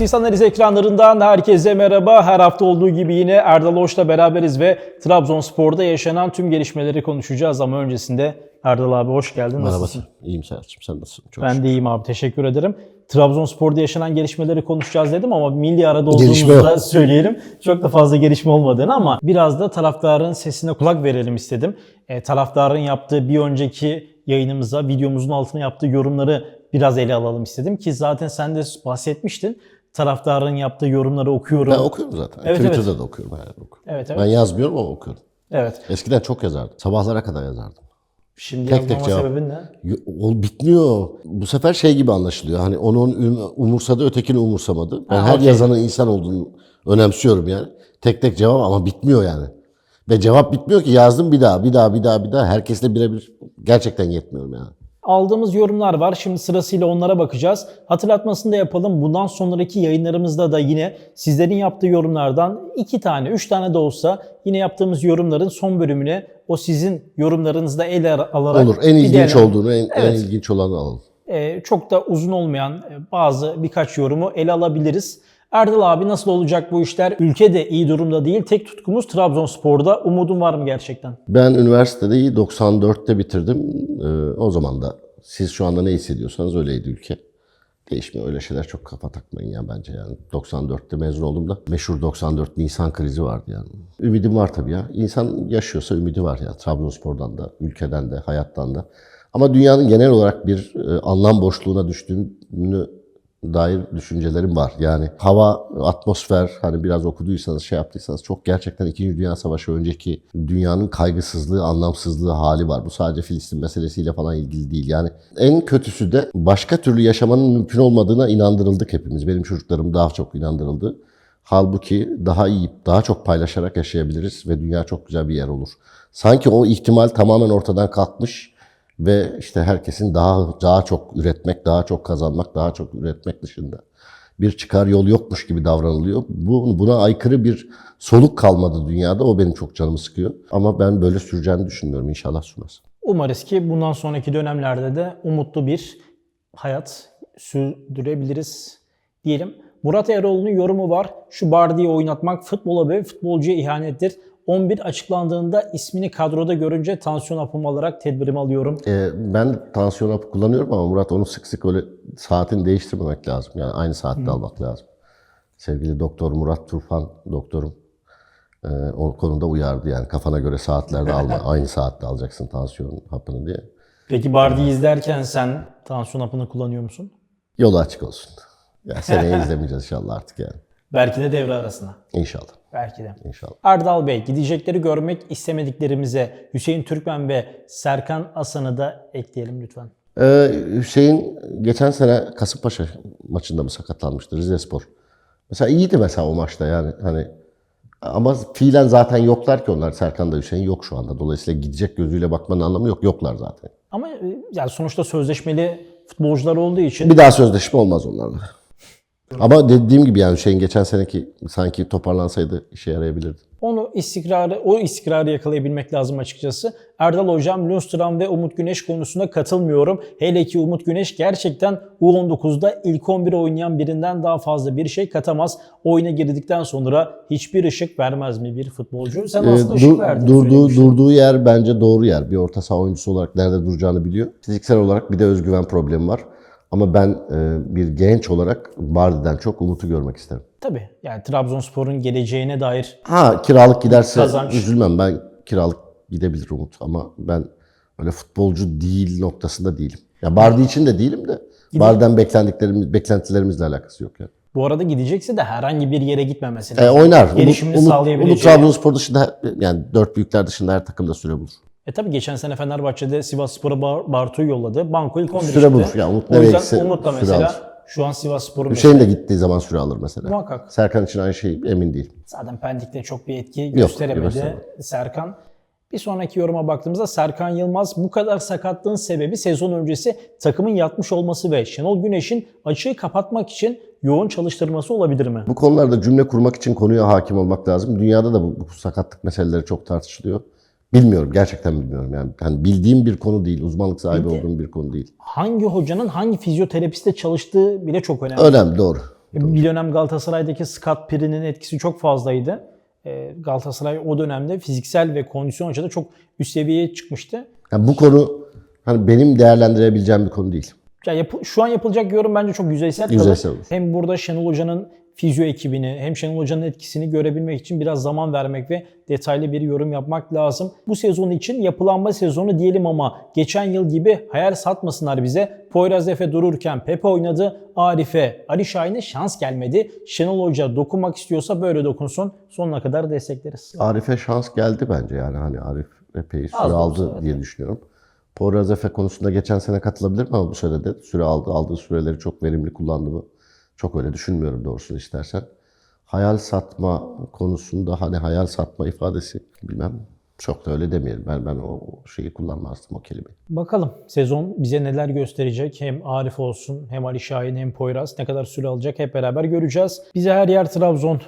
Siz Analiz ekranlarından herkese merhaba. Her hafta olduğu gibi yine Erdal Hoş'la beraberiz ve Trabzonspor'da yaşanan tüm gelişmeleri konuşacağız ama öncesinde Erdal abi hoş geldin. Merhaba. Nasılsın? İyiyim Serhat'cığım. Sen nasılsın? Çok Ben şükür. de iyiyim abi. Teşekkür ederim. Trabzonspor'da yaşanan gelişmeleri konuşacağız dedim ama milli arada olduğumuzda yok. söyleyelim. Çok da fazla gelişme olmadığını ama biraz da taraftarın sesine kulak verelim istedim. E, taraftarın yaptığı bir önceki yayınımıza, videomuzun altına yaptığı yorumları biraz ele alalım istedim ki zaten sen de bahsetmiştin. Taraftarın yaptığı yorumları okuyorum. Ben okuyorum zaten. Evet, Twitter'da evet. da okuyorum. Her yerde okuyorum. Evet evet. Ben yazmıyorum ama okuyorum. Evet. Eskiden çok yazardım. Sabahlara kadar yazardım. Şimdi Tek tek cevap. sebebin ne? O bitmiyor. Bu sefer şey gibi anlaşılıyor. Hani onun üm- umursadı, ötekini umursamadı. Ben Ha, her okey. yazanın insan olduğunu önemsiyorum yani. Tek tek cevap ama bitmiyor yani. Ve cevap bitmiyor ki yazdım bir daha, bir daha, bir daha, bir daha. Herkesle birebir gerçekten yetmiyorum yani. Aldığımız yorumlar var. Şimdi sırasıyla onlara bakacağız. Hatırlatmasını da yapalım. Bundan sonraki yayınlarımızda da yine sizlerin yaptığı yorumlardan iki tane, üç tane de olsa yine yaptığımız yorumların son bölümüne o sizin yorumlarınızda ele alarak Olur. En ilginç değerlendir- olduğunu, en, en Evet. ilginç olanı alalım. Ee, çok da uzun olmayan e, bazı birkaç yorumu ele alabiliriz. Erdal abi nasıl olacak bu işler? Ülke de iyi durumda değil. Tek tutkumuz Trabzonspor'da. Umudun var mı gerçekten? Ben üniversiteyi 94'te bitirdim. Ee, o zaman da siz şu anda ne hissediyorsanız öyleydi ülke. Değişmiyor. Öyle şeyler çok kafa takmayın ya bence yani. 94'te mezun olduğumda meşhur 94 Nisan krizi vardı yani. Ümidim var tabii ya. İnsan yaşıyorsa ümidi var ya. Trabzonspor'dan da, ülkeden de, hayattan da. Ama dünyanın genel olarak bir e, anlam boşluğuna düştüğünü dair düşüncelerim var. Yani hava, atmosfer hani biraz okuduysanız şey yaptıysanız çok gerçekten 2. Dünya Savaşı önceki dünyanın kaygısızlığı, anlamsızlığı hali var. Bu sadece Filistin meselesiyle falan ilgili değil. Yani en kötüsü de başka türlü yaşamanın mümkün olmadığına inandırıldık hepimiz. Benim çocuklarım daha çok inandırıldı. Halbuki daha iyi, daha çok paylaşarak yaşayabiliriz ve dünya çok güzel bir yer olur. Sanki o ihtimal tamamen ortadan kalkmış ve işte herkesin daha daha çok üretmek, daha çok kazanmak, daha çok üretmek dışında bir çıkar yol yokmuş gibi davranılıyor. Bu buna aykırı bir soluk kalmadı dünyada. O benim çok canımı sıkıyor. Ama ben böyle süreceğini düşünmüyorum. İnşallah sürmez. Umarız ki bundan sonraki dönemlerde de umutlu bir hayat sürdürebiliriz diyelim. Murat Eroğlu'nun yorumu var. Şu Bardi'yi oynatmak futbola ve futbolcuya ihanettir. 11 açıklandığında ismini kadroda görünce tansiyon hapımı alarak tedbirimi alıyorum. Ee, ben tansiyon hapı kullanıyorum ama Murat onu sık sık öyle saatini değiştirmemek lazım. Yani aynı saatte almak lazım. Sevgili doktor Murat Turfan doktorum e, o konuda uyardı. Yani kafana göre saatlerde alma. aynı saatte alacaksın tansiyon hapını diye. Peki Bardi'yi izlerken sen tansiyon hapını kullanıyor musun? Yolu açık olsun. Ya seneye izlemeyeceğiz inşallah artık yani. Belki de devre arasına. İnşallah. Belki de. İnşallah. Erdal Bey, gidecekleri görmek istemediklerimize Hüseyin Türkmen ve Serkan Asan'ı da ekleyelim lütfen. Ee, Hüseyin geçen sene Kasımpaşa maçında mı sakatlanmıştı Rizespor. Mesela iyiydi mesela o maçta yani hani ama fiilen zaten yoklar ki onlar. Serkan da Hüseyin yok şu anda. Dolayısıyla gidecek gözüyle bakmanın anlamı yok. Yoklar zaten. Ama e, yani sonuçta sözleşmeli futbolcular olduğu için Bir daha sözleşme olmaz onlarla. Ama dediğim gibi yani Hüseyin geçen seneki sanki toparlansaydı işe yarayabilirdi. onu istikrarı, o istikrarı yakalayabilmek lazım açıkçası. Erdal Hocam, Lundstram ve Umut Güneş konusunda katılmıyorum. Hele ki Umut Güneş gerçekten U19'da ilk 11 oynayan birinden daha fazla bir şey katamaz. Oyuna girdikten sonra hiçbir ışık vermez mi bir futbolcu? Sen Ee, aslında dur- ışık verdin. durduğu, söylemiştin. durduğu yer bence doğru yer. Bir orta saha oyuncusu olarak nerede duracağını biliyor. Fiziksel olarak bir de özgüven problemi var. Ama ben e, bir genç olarak Bardi'den çok Umut'u görmek isterim. Tabii yani Trabzonspor'un geleceğine dair Ha kiralık giderse Kazanç. üzülmem. Ben kiralık gidebilir Umut ama ben öyle futbolcu değil noktasında değilim. Ya Bardi için de değilim de Bardi'den beklendiklerimiz, beklentilerimizle alakası yok yani. bu arada gidecekse de herhangi bir yere gitmemesi E, lazım. oynar. Umut, Gelişimini Umut, Umut sağlayabileceği. Trabzonspor dışında yani dört büyükler dışında her takımda süre bulur. E tabii geçen sene Fenerbahçe'de Sivasspor'a Bar- Bartu'yu yolladı. Banko ilk 11 Süre bulur. Ya Umut o yüzden Umut da mesela alır. şu an Sivasspor'un Hüseyin de gittiği zaman süre alır mesela. Muhakkak. Serkan için aynı şey emin değil. Zaten Pendik'te çok bir etki gösteremedi gösteremedi. Serkan. Bir sonraki yoruma baktığımızda Serkan Yılmaz bu kadar sakatlığın sebebi sezon öncesi takımın yatmış olması ve Şenol Güneş'in açığı kapatmak için yoğun çalıştırması olabilir mi? Bu konularda cümle kurmak için konuya hakim olmak lazım. Dünyada da bu, bu sakatlık meseleleri çok tartışılıyor. Bilmiyorum, gerçekten bilmiyorum. Yani, yani bildiğim bir konu değil, uzmanlık sahibi Peki. olduğum bir konu değil. Hangi hocanın hangi fizyoterapiste çalıştığı bile çok önemli. Önemli, doğru. Bir dönem Galatasaray'daki Scott Pirin'in etkisi çok fazlaydı. Ee, Galatasaray o dönemde fiziksel ve kondisyon açıda çok üst seviyeye çıkmıştı. Yani bu konu hani benim değerlendirebileceğim bir konu değil. Ya yapı- şu an yapılacak yorum bence çok yüzeysel. Yüzeysel olur. Hem burada Şenol Hoca'nın fizyo ekibini hem Şenol Hoca'nın etkisini görebilmek için biraz zaman vermek ve detaylı bir yorum yapmak lazım. Bu sezon için yapılanma sezonu diyelim ama geçen yıl gibi hayal satmasınlar bize. Poyraz Efe dururken Pepe oynadı. Arif'e, Ali Şahin'e şans gelmedi. Şenol Hoca dokunmak istiyorsa böyle dokunsun. Sonuna kadar destekleriz. Arif'e şans geldi bence yani hani Arif epey süre Az aldı evet. diye düşünüyorum. Poyraz Efe konusunda geçen sene katılabilirim ama bu sene de süre aldı. Aldığı süreleri çok verimli kullandı mı? Çok öyle düşünmüyorum doğrusunu istersen. Hayal satma konusunda hani hayal satma ifadesi bilmem çok da öyle demeyelim. Ben ben o şeyi kullanmazdım o kelimeyi. Bakalım sezon bize neler gösterecek. Hem Arif olsun hem Ali Şahin hem Poyraz ne kadar süre alacak hep beraber göreceğiz. Bize her yer Trabzon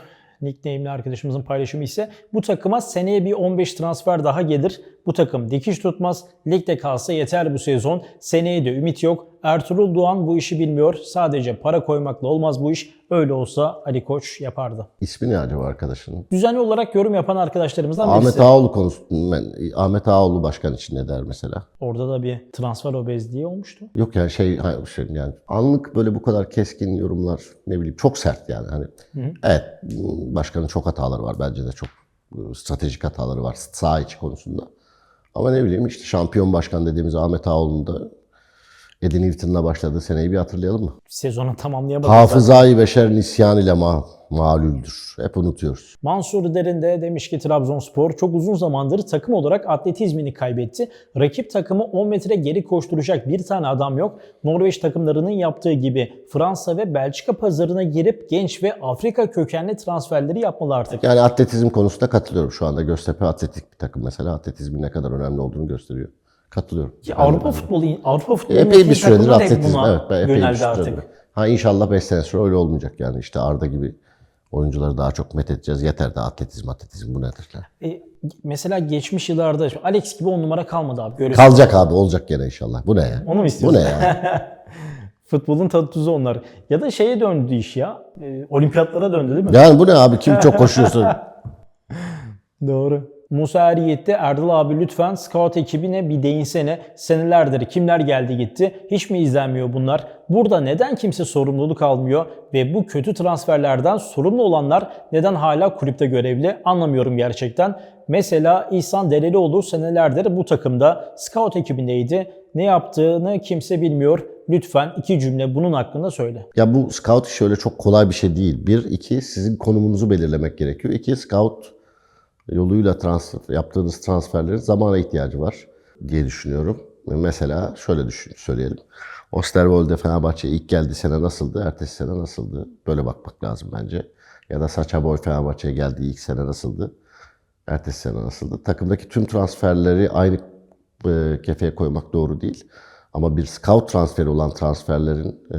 nickname'li arkadaşımızın paylaşımı ise bu takıma seneye bir 15 transfer daha gelir. Bu takım dikiş tutmaz. Ligde kalsa yeter bu sezon. Seneye de ümit yok. Ertuğrul Doğan bu işi bilmiyor. Sadece para koymakla olmaz bu iş. Öyle olsa Ali Koç yapardı. İsmi ne acaba arkadaşının? Düzenli olarak yorum yapan arkadaşlarımızdan Ahmet birisi. Ağoğlu konusu, ben, Ahmet Ağoğlu başkan için ne der mesela? Orada da bir transfer obezliği olmuştu. Yok yani şey, hayır, şey yani anlık böyle bu kadar keskin yorumlar ne bileyim çok sert yani hani. Evet başkanın çok hataları var bence de çok e, stratejik hataları var sağ içi konusunda. Ama ne bileyim işte şampiyon başkan dediğimiz Ahmet Ağoğlu'nun da Eddie Newton'la başladığı seneyi bir hatırlayalım mı? Sezonu tamamlayamadı. zaten. Hafızayı beşer nisyan ile ma malüldür. Hep unutuyoruz. Mansur Derin de demiş ki Trabzonspor çok uzun zamandır takım olarak atletizmini kaybetti. Rakip takımı 10 metre geri koşturacak bir tane adam yok. Norveç takımlarının yaptığı gibi Fransa ve Belçika pazarına girip genç ve Afrika kökenli transferleri yapmalı artık. Yani atletizm konusunda katılıyorum şu anda. Göztepe atletik bir takım mesela atletizmin ne kadar önemli olduğunu gösteriyor. Katılıyorum. Ya Avrupa futbolu, Avrupa futbolu Epey bir süredir atletizm. Evet, ben epey bir süredir. artık. Ha inşallah 5 sene sonra öyle olmayacak yani. işte Arda gibi oyuncuları daha çok met edeceğiz. Yeter de atletizm atletizm bu nedir? E, mesela geçmiş yıllarda Alex gibi on numara kalmadı abi. Görüyorsun. Kalacak abi olacak gene inşallah. Bu ne ya? Onu mu Bu istiyorsun? ne ya? Futbolun tadı tuzu onlar. Ya da şeye döndü iş ya. E, olimpiyatlara döndü değil mi? yani bu ne abi? Kim çok koşuyorsa. Doğru. Musa Er Yiğit'te Erdal abi lütfen scout ekibine bir değinsene. Senelerdir kimler geldi gitti. Hiç mi izlenmiyor bunlar? Burada neden kimse sorumluluk almıyor? Ve bu kötü transferlerden sorumlu olanlar neden hala kulüpte görevli? Anlamıyorum gerçekten. Mesela İhsan Derelioğlu senelerdir bu takımda scout ekibindeydi. Ne yaptığını kimse bilmiyor. Lütfen iki cümle bunun hakkında söyle. Ya bu scout işi öyle çok kolay bir şey değil. Bir, iki sizin konumunuzu belirlemek gerekiyor. İki, scout yoluyla transfer, yaptığınız transferlerin zamana ihtiyacı var diye düşünüyorum. Mesela şöyle düşün, söyleyelim. Osterwolde Fenerbahçe ilk geldiği sene nasıldı, ertesi sene nasıldı? Böyle bakmak lazım bence. Ya da Sacha Boy Fenerbahçe'ye geldiği ilk sene nasıldı, ertesi sene nasıldı? Takımdaki tüm transferleri aynı e, kefeye koymak doğru değil. Ama bir scout transferi olan transferlerin e,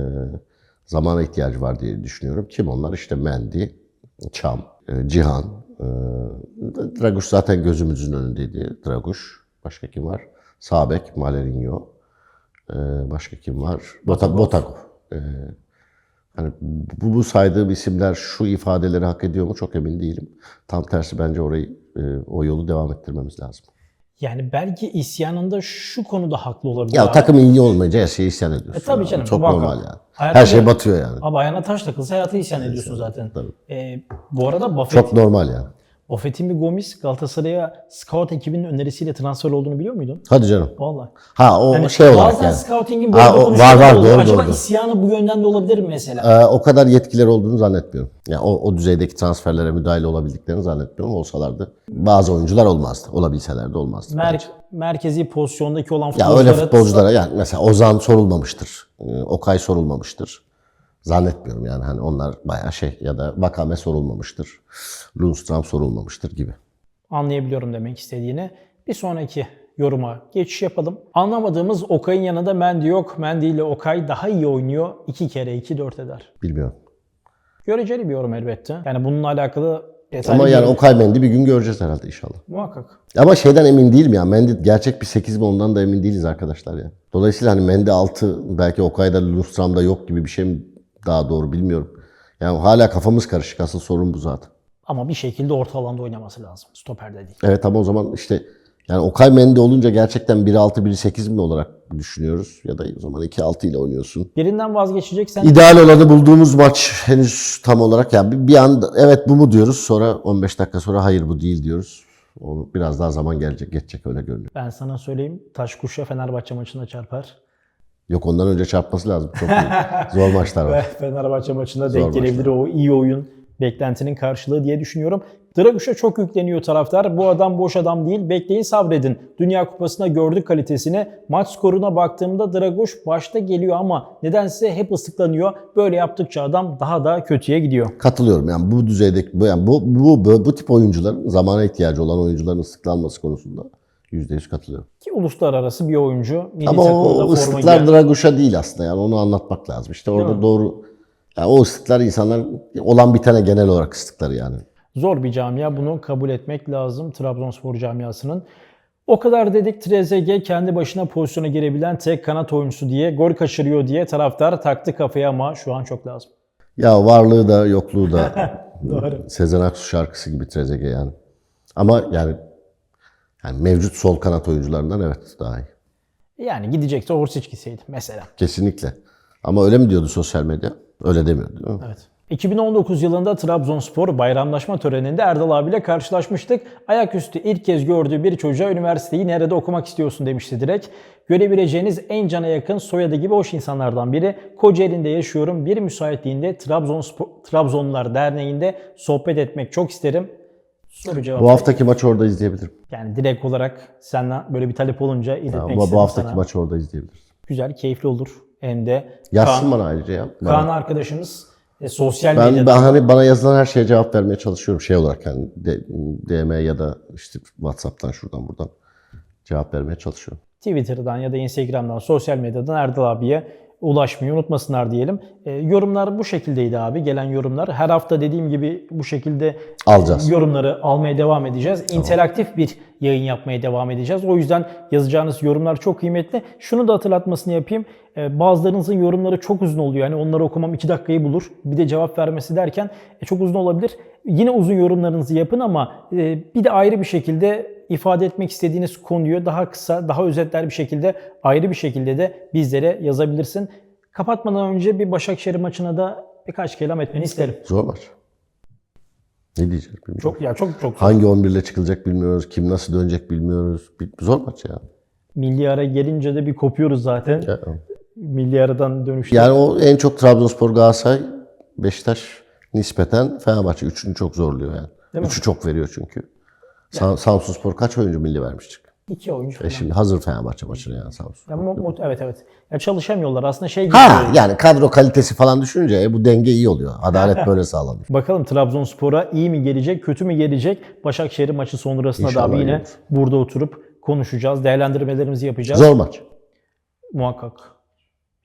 zamana ihtiyacı var diye düşünüyorum. Kim onlar? İşte Mendy, Çam, e, Cihan, Draguş zaten gözümüzün önündeydi. Draguş. Başka kim var? Sabek, Malerinho. E, başka kim var? Bota, Botago. E, hani bu, bu saydığım isimler şu ifadeleri hak ediyor mu çok emin değilim. Tam tersi bence orayı e, o yolu devam ettirmemiz lazım. Yani belki isyanında şu konuda haklı olabilir. Ya abi. takım iyi olmayınca her şeyi isyan ediyorsun. E, tabii canım, Çok normal yani. Hayata Her şey batıyor yani. Abi ayağına taş takılsa hayata isyan ediyorsun zaten. tabii. Ee, bu arada Buffett, Çok normal yani. Bir Gomis Galatasaray'a scout ekibinin önerisiyle transfer olduğunu biliyor muydun? Hadi canım. Vallahi. Ha o Yani şey olarak bazen yani. scouting'in böyle Ha, o- var, var, doğru, Acaba doğru. isyanı bu yönden de olabilir mi mesela? Ee, o kadar yetkileri olduğunu zannetmiyorum. Yani o, o düzeydeki transferlere müdahale olabildiklerini zannetmiyorum. Olsalardı bazı oyuncular olmazdı. Olabilseler de olmazdı. Mer- merkezi pozisyondaki olan ya futbolculara... öyle futbolculara yani mesela Ozan sorulmamıştır. Ee, Okay sorulmamıştır. Zannetmiyorum yani hani onlar bayağı şey ya da Vakame sorulmamıştır. Lundstram sorulmamıştır gibi. Anlayabiliyorum demek istediğini. Bir sonraki yoruma geçiş yapalım. Anlamadığımız Okay'ın yanında Mendy yok. Mendy ile Okay daha iyi oynuyor. 2 kere 2 4 eder. Bilmiyorum. Göreceli bir yorum elbette. Yani bununla alakalı detaylı Ama yani Okay Mendy bir gün göreceğiz herhalde inşallah. muhakkak. Ama şeyden emin değilim ya. Mendy gerçek bir 8 mi ondan da emin değiliz arkadaşlar ya. Dolayısıyla hani Mendy 6 belki Okay'da Lundstram'da yok gibi bir şey mi daha doğru bilmiyorum. Yani hala kafamız karışık. Asıl sorun bu zaten. Ama bir şekilde orta alanda oynaması lazım. Stoperde değil. Evet ama o zaman işte yani Okay Mendy olunca gerçekten 1-6 1-8 mi olarak düşünüyoruz? Ya da o zaman 2-6 ile oynuyorsun. Birinden vazgeçeceksen İdeal olanı bulduğumuz maç henüz tam olarak yani bir, anda evet bu mu diyoruz sonra 15 dakika sonra hayır bu değil diyoruz. Onu biraz daha zaman gelecek geçecek öyle görünüyor. ben sana söyleyeyim taş kuşa Fenerbahçe maçında çarpar. Yok ondan önce çarpması lazım. Çok zor maçlar var. Fenerbahçe maçında Zor denk gelebilir o iyi oyun beklentinin karşılığı diye düşünüyorum. Draguş'a çok yükleniyor taraftar. Bu adam boş adam değil. Bekleyin sabredin. Dünya Kupası'nda gördük kalitesini. Maç skoruna baktığımda Draguş başta geliyor ama nedense hep ıslıklanıyor. Böyle yaptıkça adam daha da kötüye gidiyor. Katılıyorum yani bu düzeydeki bu yani bu bu bu, bu tip oyuncuların zamana ihtiyacı olan oyuncuların ıslıklanması konusunda %100 katılıyorum. Ki uluslararası bir oyuncu. Milli Ama o ıslıklar Draguş'a değil aslında yani onu anlatmak lazım. İşte orada doğru yani o ıslıklar insanlar olan bitene genel olarak ıslıkları yani. Zor bir camia. Bunu kabul etmek lazım Trabzonspor camiasının. O kadar dedik Trezeguet kendi başına pozisyona girebilen tek kanat oyuncusu diye, gol kaçırıyor diye taraftar taktı kafaya ama şu an çok lazım. Ya varlığı da yokluğu da Doğru. Sezen Aksu şarkısı gibi Trezeguet yani. Ama yani yani mevcut sol kanat oyuncularından evet daha iyi. Yani gidecekse Orsic gitseydi mesela. Kesinlikle. Ama öyle mi diyordu sosyal medya? Öyle demiyordu değil mi? Evet. 2019 yılında Trabzonspor bayramlaşma töreninde Erdal abiyle karşılaşmıştık. Ayaküstü ilk kez gördüğü bir çocuğa üniversiteyi nerede okumak istiyorsun demişti direkt. Görebileceğiniz en cana yakın soyadı gibi hoş insanlardan biri. Kocaeli'nde yaşıyorum. Bir müsaitliğinde Trabzonspor, Trabzonlular Derneği'nde sohbet etmek çok isterim. Soru cevap. Bu haftaki maçı orada izleyebilirim. Yani direkt olarak senden böyle bir talep olunca bu, istedim bu haftaki sana. maçı orada izleyebilirim. Güzel, keyifli olur. Hem de Yazsın Kaan, bana ayrıca ya. Kaan arkadaşımız e, sosyal Ben, medyada ben hani bana yazılan her şeye cevap vermeye çalışıyorum şey olarak yani D- DM ya da işte WhatsApp'tan şuradan buradan cevap vermeye çalışıyorum. Twitter'dan ya da Instagram'dan, sosyal medyadan Erdal abiye ulaşmayı unutmasınlar diyelim. E, yorumlar bu şekildeydi abi. Gelen yorumlar. Her hafta dediğim gibi bu şekilde Alacağız. yorumları almaya devam edeceğiz. İnteraktif bir yayın yapmaya devam edeceğiz. O yüzden yazacağınız yorumlar çok kıymetli. Şunu da hatırlatmasını yapayım. E, bazılarınızın yorumları çok uzun oluyor. Yani onları okumam 2 dakikayı bulur. Bir de cevap vermesi derken e, çok uzun olabilir. Yine uzun yorumlarınızı yapın ama e, bir de ayrı bir şekilde ifade etmek istediğiniz konuyu daha kısa, daha özetler bir şekilde ayrı bir şekilde de bizlere yazabilirsin. Kapatmadan önce bir Başakşehir maçına da birkaç kelam etmeni isterim. Zor maç. Ne diyeceğiz bilmiyorum. Çok ya çok çok Hangi 11 ile çıkılacak bilmiyoruz. Kim nasıl dönecek bilmiyoruz. Bir- Zor maç ya. milli ara gelince de bir kopuyoruz zaten. Ya- Milli aradan dönüşte. Yani o en çok Trabzonspor, Galatasaray, Beşiktaş nispeten Fenerbahçe üçünü çok zorluyor yani. Değil mi? Üçü çok veriyor çünkü. Sam Samsunspor kaç oyuncu milli vermiştik? iki oyuncu E falan. şimdi hazır Fenerbahçe maçına yani Samsun. Ya, mu- evet evet. Ya çalışamıyorlar aslında şey gibi. Ha yani kadro kalitesi falan düşününce e, bu denge iyi oluyor. Adalet böyle sağlanıyor. Bakalım Trabzonspor'a iyi mi gelecek, kötü mü gelecek? Başakşehir maçı sonrasında da İnşallah iyi yine olur. burada oturup konuşacağız, değerlendirmelerimizi yapacağız. Zor maç. Muhakkak.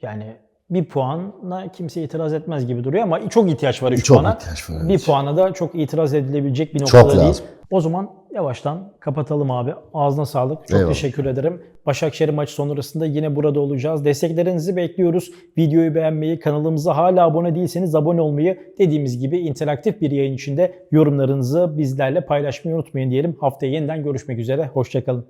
Yani bir puanla kimse itiraz etmez gibi duruyor ama çok ihtiyaç var 3 Çok puana. ihtiyaç var, evet. Bir puana da çok itiraz edilebilecek bir noktada Çok değil. lazım. O zaman yavaştan kapatalım abi. Ağzına sağlık. Çok Eyvallah. teşekkür ederim. Başakşehir maçı sonrasında yine burada olacağız. Desteklerinizi bekliyoruz. Videoyu beğenmeyi, kanalımıza hala abone değilseniz abone olmayı, dediğimiz gibi interaktif bir yayın içinde yorumlarınızı bizlerle paylaşmayı unutmayın diyelim. Haftaya yeniden görüşmek üzere. Hoşçakalın.